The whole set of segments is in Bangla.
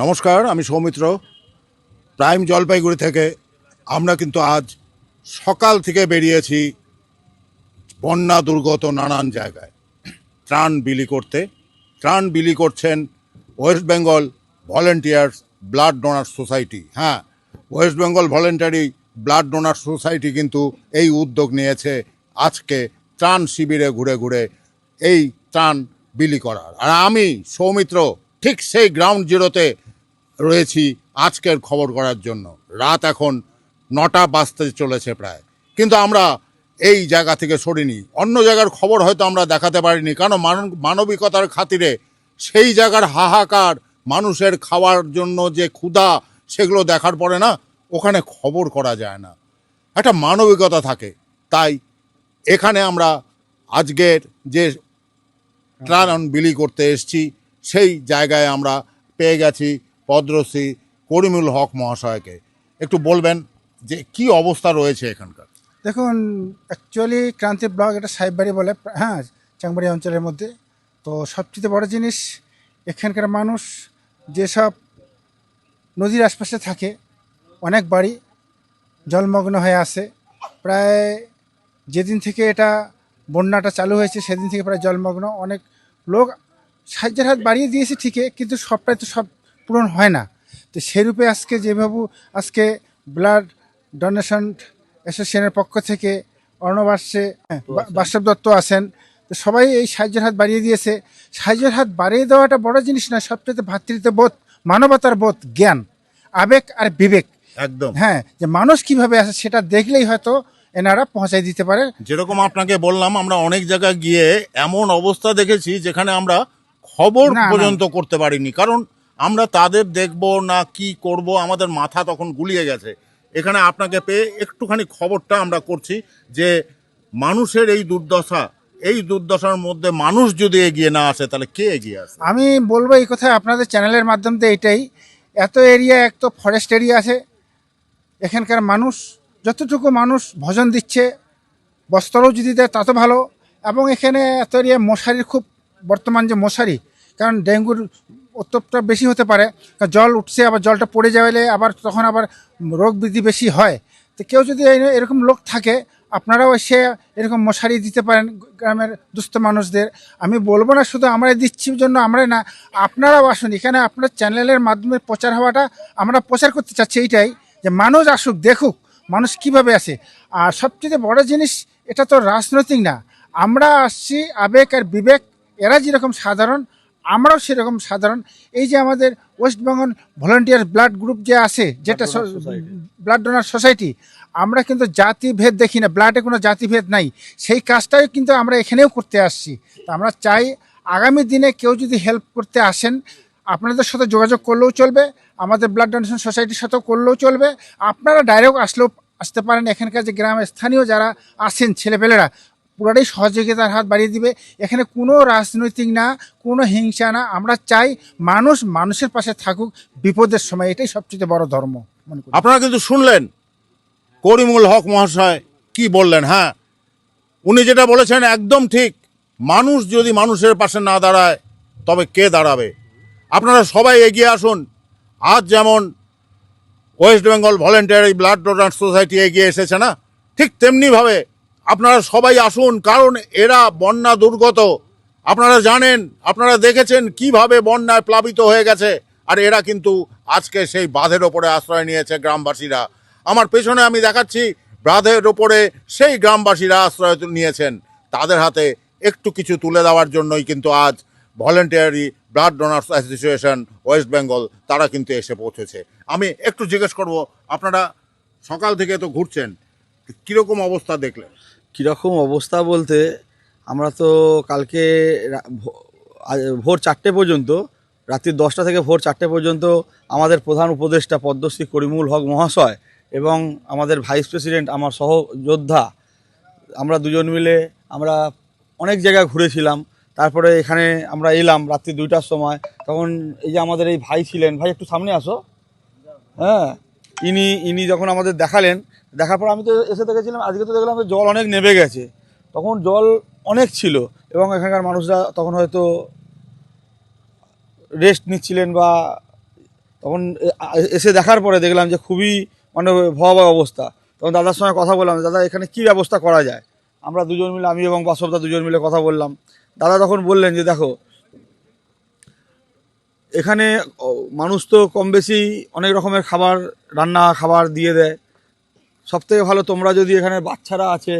নমস্কার, আমি সৌমিত্র। প্রাইম জলপাইগুড়ি থেকে আমরা কিন্তু আজ সকাল থেকে বেরিয়েছি বন্যা দুর্গত নানান জায়গায়। ত্রাণ বিলি করতে। ত্রাণ বিলি করছেন West Bengal volunteers blood donor society. হ্যাঁ West Bengal voluntary blood donor society কিন্তু এই উদ্যোগ নিয়েছে আজকে ত্রাণ শিবিরে ঘুরে ঘুরে এই ত্রাণ বিলি করার। আর আমি, সৌমিত্র, ঠিক সেই গ্রাউন্ড জিরোতে রয়েছি আজকের খবর করার জন্য। রাত এখন নটা বাজতে চলেছে প্রায়। কিন্তু আমরা এই জায়গা থেকে সরিনি। অন্য জায়গার খবর হয়তো আমরা দেখাতে পারিনি, কারণ মান- মানবিকতার খাতিরে সেই জায়গার হাহাকার, মানুষের খাওয়ার জন্য যে ক্ষুধা, সেগুলো দেখার পরে না, ওখানে খবর করা যায় না। একটা মানবিকতা থাকে। তাই এখানে আমরা আজকের যে ত্রাণ বিলি করতে এসেছি, সেই জায়গায় আমরা পেয়ে গেছি। পদ্মশ্রী করিমুল হক মহাশয়কে। একটু বলবেন যে কি অবস্থা রয়েছে এখানকার? দেখুন অ্যাকচুয়ালি ক্রান্তি ব্লক এটা সাহেববাড়ি বলে হ্যাঁ চাংবাড়ি অঞ্চলের মধ্যে। তো সবচেয়ে বড় জিনিস, এখানকার মানুষ যেসব নদীর আশপাশে থাকে, অনেক বাড়ি জলমগ্ন হয়ে আসে প্রায় যেদিন থেকে এটা বন্যাটা চালু হয়েছে, সেদিন থেকে প্রায় জলমগ্ন। অনেক লোক সাহায্যের হাত বাড়িয়ে দিয়েছে ঠিকই, কিন্তু সবটাই তো সব পূরণ হয় না। তো সেরূপে আজকে যেভাবে আজকে ব্লাড ডোনেশন অ্যাসোসিয়েশনের পক্ষ থেকে অর্ণব আসছে বা- বাস্তব দত্ত আছেন তো সবাই এই সাহায্যের হাত বাড়িয়ে দিয়েছে। সাহায্যের হাত বাড়িয়ে দেওয়াটা বড় জিনিস না সবচেয়ে ভ্রাতৃত্ববোধ মানবতার বোধ জ্ঞান আবেগ আর বিবেক। একদম। হ্যাঁ যে মানুষ কীভাবে আছে সেটা দেখলেই হয়তো এনারা পৌঁছায় দিতে পারে। যেরকম আপনাকে বললাম আমরা অনেক জায়গায় গিয়ে এমন অবস্থা দেখেছি যেখানে আমরা খবর। পর্যন্ত করতে পারিনি। কারণ আমরা তাদের দেখব না কি করব, আমাদের মাথা তখন গুলিয়ে গেছে। এখানে আপনাকে পেয়ে একটুখানি খবরটা আমরা করছি যে মানুষের এই দুর্দশা, এই দুর্দশার মধ্যে মানুষ যদি এগিয়ে না আসে, তাহলে কে এগিয়ে আসে আমি বলব এই কথা আপনাদের চ্যানেলের মাধ্যম দিয়ে এটাই। এত এরিয়া, এক তো ফরেস্ট এরিয়া আছে। এখানকার মানুষ, যতটুকু মানুষ ভজন দিচ্ছে, বস্ত্রও যদি দেয় তত ভালো। এবং এখানে এত এরিয়া, মশারির খুব বর্তমান যে মশারি, কারণ ডেঙ্গুর উত্তপটা বেশি হতে পারে। জল উঠছে, আবার জলটা পড়ে যাওয়ালে আবার তখন আবার রোগ বৃদ্ধি বেশি হয়। তো কেউ যদি এরকম লোক থাকে, আপনারাও সে এরকম মশারি দিতে পারেন গ্রামের দুস্থ মানুষদের। আমি বলব না শুধু আমরা দিচ্ছি জন্য আমরা না, আপনারাও আসুন। এখানে আপনার চ্যানেলের মাধ্যমে প্রচার হওয়াটা আমরা প্রচার করতে চাচ্ছি এইটাই, যে মানুষ আসুক, দেখুক মানুষ কীভাবে আসে। আর সবচেয়ে বড় জিনিস, এটা তো রাজনৈতিক না। আমরা আসছি, আবেগ আর বিবেক, এরা যেরকম সাধারণ আমরাও সেরকম সাধারণ। এই যে আমাদের West Bengal volunteer blood group যে আছে যেটা ব্লাড ডোনার সোসাইটি আমরা কিন্তু জাতিভেদ দেখি না ব্লাডে কোনো জাতিভেদ নাই। সেই কাজটাই কিন্তু আমরা এখানেও করতে আসছি। তো আমরা চাই আগামী দিনে কেউ যদি হেল্প করতে আসেন আপনাদের সাথে যোগাযোগ করলেও চলবে আমাদের ব্লাড ডোনেশন সোসাইটির সাথেও করলেও চলবে। আপনারা ডাইরেক্ট আসলেও আসতে পারেন এখানকার যে গ্রামের স্থানীয় যারা আসেন ছেলেপেলেরা পুরাটাই সহযোগিতার হাত বাড়িয়ে দিবে। এখানে কোনো রাজনৈতিক না, কোনো হিংসা না। আমরা চাই মানুষ মানুষের পাশে থাকুক বিপদের সময়। এটাই সবচেয়ে বড় ধর্ম আপনারা কিন্তু শুনলেন। করিমুল হক মহাশয় কি বললেন হ্যাঁ? উনি যেটা বলেছেন একদম ঠিক। মানুষ যদি মানুষের পাশে না দাঁড়ায়, তবে কে দাঁড়াবে? আপনারা সবাই এগিয়ে আসুন। আজ যেমন West Bengal voluntary blood donor society এগিয়ে এসেছে না, ঠিক তেমনিভাবে আপনারা সবাই আসুন, কারণ এরা বন্যা দুর্গত। আপনারা জানেন, আপনারা দেখেছেন কীভাবে বন্যায় প্লাবিত হয়ে গেছে, আর এরা কিন্তু আজকে সেই বাঁধের ওপরে আশ্রয় নিয়েছে গ্রামবাসীরা। আমার পেছনে আমি দেখাচ্ছি, বাঁধের ওপরে সেই গ্রামবাসীরা আশ্রয় নিয়েছেন। তাদের হাতে একটু কিছু তুলে দেওয়ার জন্যই কিন্তু আজ voluntary blood donors association, West Bengal, তারা কিন্তু এসে পৌঁছেছে। আমি একটু জিজ্ঞেস করব, আপনারা সকাল থেকে তো ঘুরছেন, কীরকম অবস্থা দেখলেন? কীরকম অবস্থা বলতে, আমরা তো কালকে ভোর চারটে পর্যন্ত, রাত্রি দশটা থেকে ভোর চারটে পর্যন্ত আমাদের প্রধান উপদেষ্টা পদ্মশ্রী করিমুল হক মহাশয় এবং আমাদের ভাইস প্রেসিডেন্ট, আমার সহযোদ্ধা, আমরা দুজন মিলে আমরা অনেক জায়গায় ঘুরেছিলাম। তারপরে এখানে আমরা এলাম রাত্রি দুইটার সময়। তখন এই যে আমাদের এই ভাই ছিলেন, ভাই একটু সামনে আসো। হ্যাঁ ইনি ইনি যখন আমাদের দেখালেন দেখার পর আমি তো এসে দেখেছিলাম, আজকে তো দেখলাম জল অনেক নেমে গেছে। তখন জল অনেক ছিল এবং এখানকার মানুষরা তখন হয়তো রেস্ট নিচ্ছিলেন বা তখন এসে দেখার পরে দেখলাম যে খুবই মানে ভয়াবহ অবস্থা। তখন দাদার সঙ্গে কথা বললাম, দাদা, এখানে কি ব্যবস্থা করা যায়? আমরা দুজন মিলে, আমি এবং বাসবদা দুজন মিলে কথা বললাম। দাদা তখন বললেন যে, দেখো, এখানে মানুষ তো কম বেশি অনেক রকমের খাবার, রান্না খাবার দিয়ে দেয়। সব থেকে ভালো তোমরা যদি এখানে বাচ্চারা আছে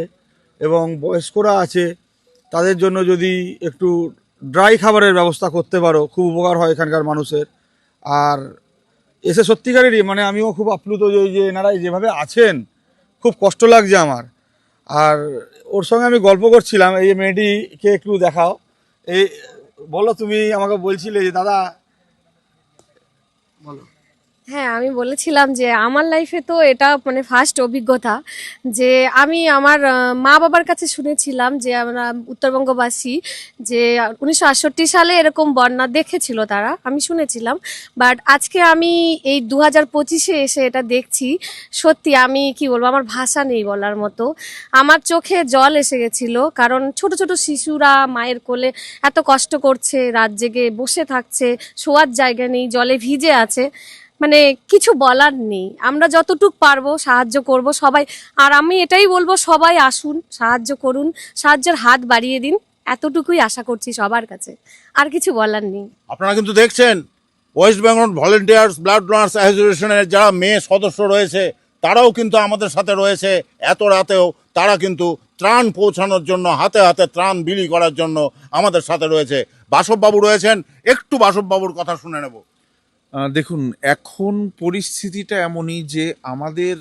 এবং বয়স্করা আছে, তাদের জন্য যদি একটু ড্রাই খাবারের ব্যবস্থা করতে পারো, খুব উপকার হয় এখানকার মানুষের। আর এসে সত্যিকারেরই মানে আমিও খুব আপ্লুত যে যে এনারা যেভাবে আছেন, খুব কষ্ট লাগছে আমার। আর ওর সঙ্গে আমি গল্প করছিলাম, এই মেয়েটিকে একটু দেখাও। এই, বলো তুমি আমাকে বলছিলে যে, দাদা, বলো। হ্যাঁ আমি বলেছিলাম যে আমার লাইফে তো এটা মানে ফার্স্ট অভিজ্ঞতা যে আমি আমার মা বাবার কাছে শুনেছিলাম যে আমরা উত্তরবঙ্গবাসী যে উনিশশো আটষট্টি সালে এরকম বন্যা দেখেছিল তারা, আমি শুনেছিলাম। বাট আজকে আমি এই দু হাজার পঁচিশে এসে এটা দেখছি, সত্যি আমি কি বলব, আমার ভাষা নেই বলার মতো। আমার চোখে জল এসে গেছিল, কারণ ছোট ছোট শিশুরা মায়ের কোলে এত কষ্ট করছে, রাত জেগে বসে থাকছে, শোয়ার জায়গা নেই, জলে ভিজে আছে। মানে কিছু বলার নেই। আমরা যতটুক পারব সাহায্য করব সবাই। আর আমি এটাই বলব, সবাই আসুন, সাহায্য করুন, সাহায্যের হাত বাড়িয়ে দিন। এতটুকুই আশা করছি সবার কাছে। আর কিছু বলার নেই। আপনারা কিন্তু দেখছেন, West Bengal volunteers, blood donors অ্যাসোসিয়েশনের যারা মেয়ে সদস্য রয়েছে, তারাও কিন্তু আমাদের সাথে রয়েছে এত রাতেও। তারা কিন্তু ত্রাণ পৌঁছানোর জন্য, হাতে হাতে ত্রাণ বিলি করার জন্য আমাদের সাথে রয়েছে। বাসববাবু রয়েছেন, একটু বাসববাবুর কথা শুনে নেব। দেখুন, এখন পরিস্থিতিটা এমনই যে আমাদের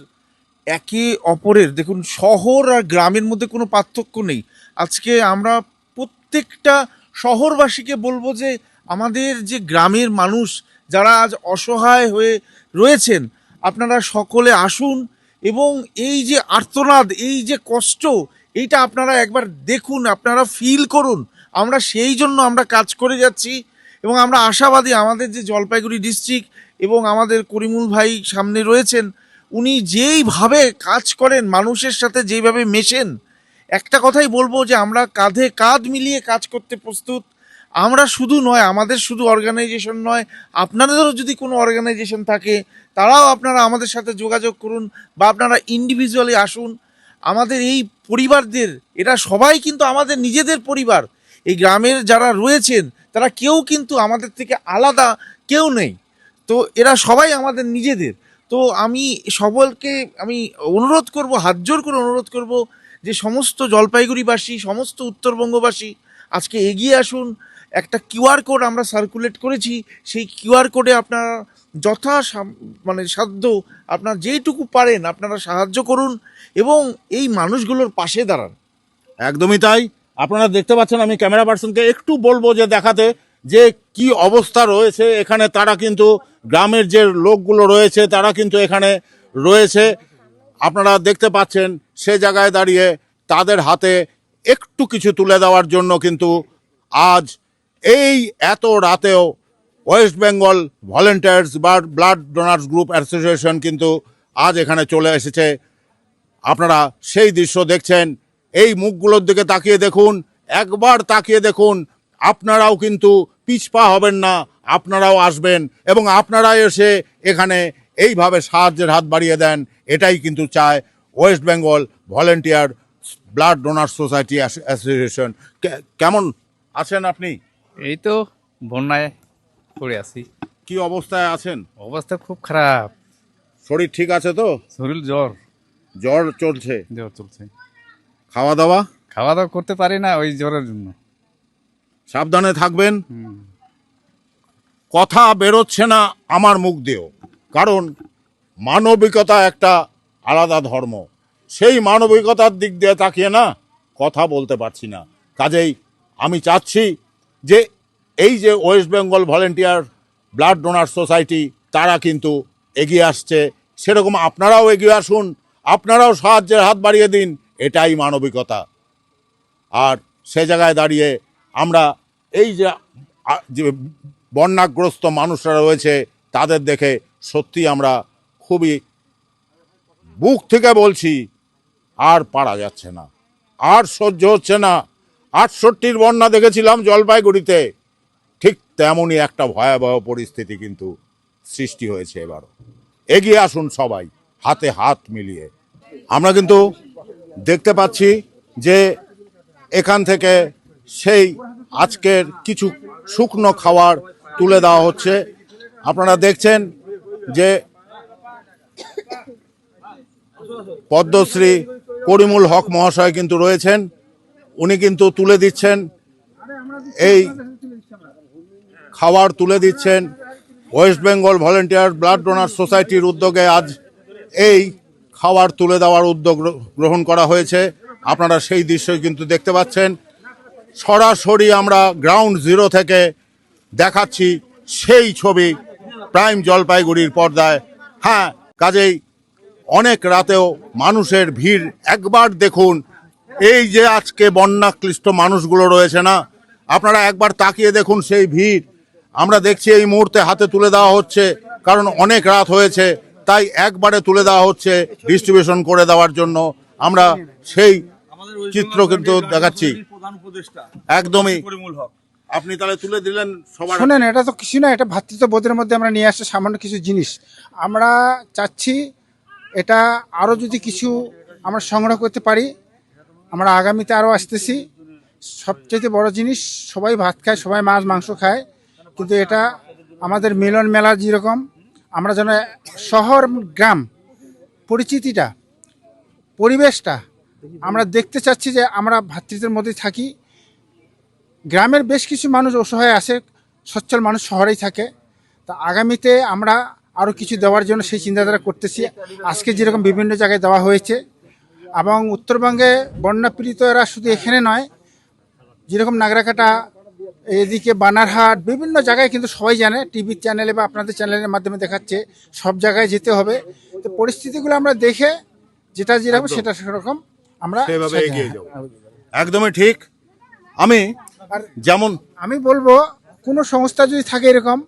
একে অপরের, দেখুন, শহর আর গ্রামের মধ্যে কোনো পার্থক্য নেই। আজকে আমরা প্রত্যেকটা শহরবাসীকে বলব যে আমাদের যে গ্রামের মানুষ যারা আজ অসহায় হয়ে রয়েছেন, আপনারা সকলে আসুন এবং এই যে আর্তনাদ, এই যে কষ্ট, এইটা আপনারা একবার দেখুন, আপনারা ফিল করুন। আমরা সেই জন্য আমরা কাজ করে যাচ্ছি। এবং আমরা আশাবাদী আমাদের যে জলপাইগুড়ি ডিস্ট্রিক্ট এবং আমাদের করিমুল ভাই সামনে রয়েছেন, উনি যেইভাবে কাজ করেন, মানুষের সাথে যেইভাবে মেশেন, একটা কথাই বলব যে আমরা কাঁধে কাঁধ মিলিয়ে কাজ করতে প্রস্তুত। আমরা শুধু নয়, আমাদের শুধু অর্গানাইজেশন নয়, আপনাদেরও যদি কোনো অর্গানাইজেশন থাকে, তারাও আপনারা আমাদের সাথে যোগাযোগ করুন বা আপনারা ইন্ডিভিজুয়ালি আসুন। আমাদের এই পরিবারদের, এরা সবাই কিন্তু আমাদের নিজেদের পরিবার। এই গ্রামের যারা রয়েছেন তারা কেউ কিন্তু আমাদের থেকে আলাদা কেউ নেই। তো এরা সবাই আমাদের নিজেদের। তো আমি সবলকে আমি অনুরোধ করব, হাত জোর করে অনুরোধ করব যে সমস্ত জলপাইগুড়িবাসী, সমস্ত উত্তরবঙ্গবাসী, আজকে এগিয়ে আসুন। একটা কিউআর কোড আমরা সার্কুলেট করেছি। সেই কিউআর কোডে আপনারা যথা মানে সাধ্য আপনার যেইটুকু পারেন আপনারা সাহায্য করুন এবং এই মানুষগুলোর পাশে দাঁড়ান। একদমই তাই। আপনারা দেখতে পাচ্ছেন আমি ক্যামেরা পার্সনকে একটু বলব যে দেখাতে যে কি অবস্থা রয়েছে। এখানে তারা কিন্তু গ্রামের যে লোকগুলো রয়েছে, তারা কিন্তু এখানে রয়েছে। আপনারা দেখতে পাচ্ছেন সে জায়গায় দাঁড়িয়ে তাদের হাতে একটু কিছু তুলে দেওয়ার জন্য কিন্তু আজ এই এত রাতেও ওয়েস্ট বেঙ্গল ভলেন্টিয়ার্স বা ব্লাড ডোনার্স গ্রুপ অ্যাসোসিয়েশন কিন্তু আজ এখানে চলে এসেছে। আপনারা সেই দৃশ্য দেখছেন। এই মুখগুলোর দিকে তাকিয়ে দেখুন একবার তাকিয়ে দেখুন আপনারাও কিন্তু পিছপা হবেন না আপনারাও আসবেন এবং আপনারা এসে এখানে এইভাবে সাহায্যের হাত বাড়িয়ে দেন এটাই কিন্তু চায় West Bengal volunteer blood donor society association. কেমন আছেন আপনি? এই তো বন্যায় পড়ে আছি। কি অবস্থায় আছেন? অবস্থা খুব খারাপ। শরীর ঠিক আছে তো? শরীর জ্বর। জ্বর চলছে। জ্বর চলছে। খাওয়া দাওয়া খাওয়া দাওয়া করতে পারি না ওই জ্বরের জন্য। সাবধানে থাকবেন। কথা বেরোচ্ছে না আমার মুখ দিয়েও। কারণ মানবিকতা একটা আলাদা ধর্ম। সেই মানবিকতার দিক দিয়ে তাকিয়ে না কথা বলতে পারছি না। কাজেই আমি চাচ্ছি যে এই যে West Bengal volunteer blood donor society তারা কিন্তু এগিয়ে আসছে। সেরকম আপনারাও এগিয়ে আসুন আপনারাও সাহায্যের হাত বাড়িয়ে দিন। এটাই মানবিকতা। আর সে জায়গায় দাঁড়িয়ে আমরা এই যে বন্যাগ্রস্ত মানুষরা রয়েছে, তাদের দেখে সত্যি আমরা খুবই বুক থেকে বলছি, আর পারা যাচ্ছে না। আর সহ্য হচ্ছে না। আটষট্টির বন্যা দেখেছিলাম জলপাইগুড়িতে। ঠিক তেমনই একটা ভয়াবহ পরিস্থিতি কিন্তু সৃষ্টি হয়েছে এবারও। এগিয়ে আসুন সবাই, হাতে হাত মিলিয়ে। আমরা কিন্তু দেখতে পাচ্ছি যে এখান থেকে সেই আজকের কিছু শুকনো খাবার তুলে দেওয়া হচ্ছে। আপনারা দেখছেন যে পদ্মশ্রী করিমুল হক মহাশয় কিন্তু রয়েছেন। উনি কিন্তু তুলে দিচ্ছেন। এই খাবার তুলে দিচ্ছেন। West Bengal volunteer blood donor সোসাইটির উদ্যোগে আজ এই খাবার তুলে দেওয়ার উদ্যোগ গ্রহণ করা হয়েছে। আপনারা সেই দৃশ্যই কিন্তু দেখতে পাচ্ছেন। সরাসরি আমরা গ্রাউন্ড জিরো থেকে দেখাচ্ছি সেই ছবি প্রাইম জলপাইগুড়ির পর্দায়। হ্যাঁ কাজেই অনেক রাতেও মানুষের ভিড়। একবার দেখুন, এই যে আজকে বন্যাক্লিষ্ট মানুষগুলো রয়েছে না, আপনারা একবার তাকিয়ে দেখুন সেই ভিড়। আমরা দেখছি এই মুহূর্তে হাতে তুলে দেওয়া হচ্ছে, কারণ অনেক রাত হয়েছে। তাই একবারে তুলে দেওয়া হচ্ছে ডিস্ট্রিবিউশন করে দেওয়ার জন্য। আমরা সেই চিত্র কিন্তু দেখাচ্ছি। একদমই। আপনি তাহলে তুলে দিলেন সবার শোনেন এটা তো কিছু না এটা ভ্রাতৃত্ববোধের মধ্যে আমরা নিয়ে আসছি সামান্য কিছু জিনিস। আমরা চাচ্ছি এটা আরও যদি কিছু আমরা সংগ্রহ করতে পারি আমরা আগামীতে আরও আসতেছি। সবচেয়ে বড় জিনিস সবাই ভাত খায় সবাই মাছ মাংস খায় কিন্তু এটা আমাদের মিলন মেলা যেরকম আমরা যেন শহর, গ্রাম, পরিচিতিটা, পরিবেশটা আমরা দেখতে চাচ্ছি যে আমরা ভাতৃত্বের মধ্যে থাকি। গ্রামের বেশ কিছু মানুষ অসহায় আছে, সচ্ছল মানুষ শহরেই থাকে। তা আগামীতে আমরা আরও কিছু দেওয়ার জন্য সেই চিন্তাধারা করতেছি। আজকে যেরকম বিভিন্ন জায়গায় দেওয়া হয়েছে এবং উত্তরবঙ্গে বন্যা পীড়িতরা শুধু এখানে নয়, যেরকম নাগরাকাটা এদিকে বানারহাট বিভিন্ন জায়গায় কিন্তু সবাই জানে টিভি চ্যানেলে বা আপনাদের চ্যানেলের মাধ্যমে দেখাচ্ছে সব জায়গায় যেতে হবে। তো পরিস্থিতিগুলো আমরা দেখে যেটা যেরকম সেটা সেরকম আমরা সেভাবে এগিয়ে যাব। একদমই ঠিক। আমি যেমন আমি বলব কোনো সংস্থা যদি থাকে এরকম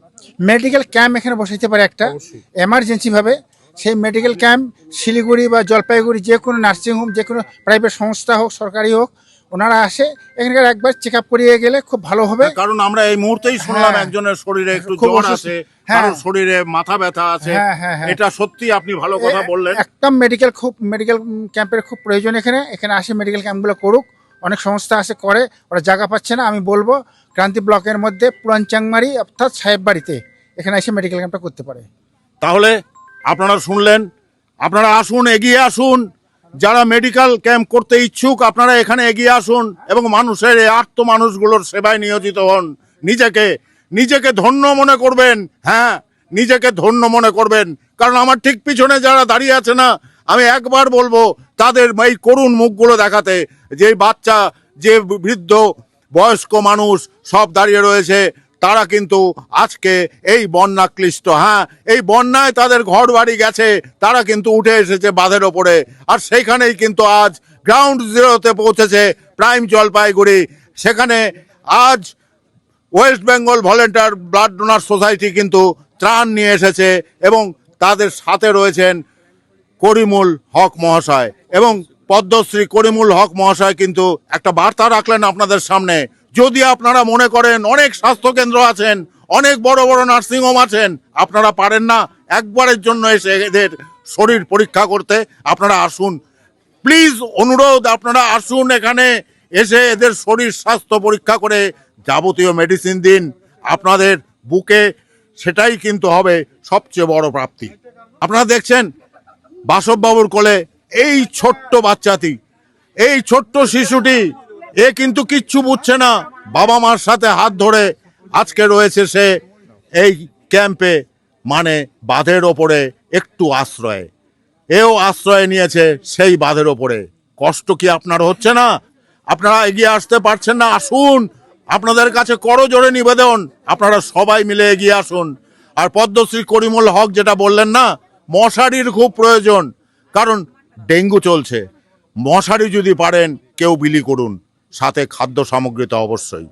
মেডিকেল ক্যাম্প এখানে বসাইতে পারে একটা এমার্জেন্সি ভাবে। সেই মেডিকেল ক্যাম্প শিলিগুড়ি বা জলপাইগুড়ি যে কোনো নার্সিংহোম যে কোনো প্রাইভেট সংস্থা হোক সরকারি হোক ওনারা আসে এখানকার একবার চেক আপ করিয়ে গেলে খুব ভালো হবে। কারণ আমরা এই মুহূর্তেই শুনলাম হ্যাঁ। একজনের শরীরে একটু জ্বর আছে হ্যাঁ। কারোর শরীরে মাথা ব্যথা আছে। হ্যাঁ, হ্যাঁ, হ্যাঁ। এটা সত্যি আপনি ভালো কথা বললেন। একটা মেডিকেল খুব মেডিকেল ক্যাম্পের খুব প্রয়োজন এখানে। এখানে আসে মেডিকেল ক্যাম্পগুলো করুক। অনেক সংস্থা আছে করে। ওরা জায়গা পাচ্ছে না আমি বলব ক্রান্তি ব্লকের মধ্যে পুরান চাংমারি অর্থাৎ সাহেব বাড়িতে এখানে এসে মেডিকেল ক্যাম্পটা করতে পারে। তাহলে আপনারা শুনলেন আপনারা আসুন এগিয়ে আসুন। যারা মেডিকেল ক্যাম্প করতে ইচ্ছুক, আপনারা এখানে এগিয়ে আসুন এবং মানুষের এই আর্ত মানুষগুলোর সেবায় নিয়োজিত হন। নিজেকে নিজেকে ধন্য মনে করবেন হ্যাঁ নিজেকে ধন্য মনে করবেন। কারণ আমার ঠিক পিছনে যারা দাঁড়িয়ে আছে না, আমি একবার বলব, তাদের এই করুণ মুখগুলো দেখাতে, যে বাচ্চা, যে বৃদ্ধ, বয়স্ক মানুষ সব দাঁড়িয়ে রয়েছে তারা কিন্তু আজকে এই বন্যা ক্লিষ্ট হ্যাঁ এই বন্যায় তাদের ঘর বাড়ি গেছে, তারা কিন্তু উঠে এসেছে বাঁধের ওপরে। আর সেইখানেই কিন্তু আজ গ্রাউন্ড জিরোতে পৌঁছেছে প্রাইম জলপাইগুড়ি। সেখানে আজ West Bengal volunteer blood donor society কিন্তু ত্রাণ নিয়ে এসেছে এবং তাদের সাথে রয়েছেন করিমুল হক মহাশয় এবং পদ্মশ্রী করিমুল হক মহাশয় কিন্তু একটা বার্তা রাখলেন আপনাদের সামনে। যদি আপনারা মনে করেন অনেক স্বাস্থ্যকেন্দ্র আছেন, অনেক বড় বড় নার্সিংহোম আছেন, আপনারা পারেন না। একবারের জন্য এসে এদের শরীর পরীক্ষা করতে। আপনারা আসুন। প্লিজ অনুরোধ, আপনারা আসুন এখানে এসে এদের শরীর স্বাস্থ্য পরীক্ষা করে যাবতীয় মেডিসিন দিন। আপনাদের বুকে সেটাই কিন্তু হবে সবচেয়ে বড় প্রাপ্তি। আপনারা দেখছেন বাসববাবুর কোলে এই ছোট্ট বাচ্চাটি, এই ছোট্ট শিশুটি এ কিন্তু কিচ্ছু বুঝছে না। বাবা মার সাথে হাত ধরে আজকে রয়েছে সে এই ক্যাম্পে মানে বাঁধের ওপরে একটু আশ্রয়ে। এও আশ্রয় নিয়েছে সেই বাঁধের ওপরে। কষ্ট কি আপনার হচ্ছে না? আপনারা এগিয়ে আসতে পারছেন না, আসুন। আপনাদের কাছে করজোরে নিবেদন। আপনারা সবাই মিলে এগিয়ে আসুন। আর পদ্মশ্রী করিমুল হক যেটা বললেন না, মশারির খুব প্রয়োজন। কারণ ডেঙ্গু চলছে। মশারি যদি পারেন, কেউ বিলি করুন। সাথে খাদ্য সামগ্রী তো অবশ্যই।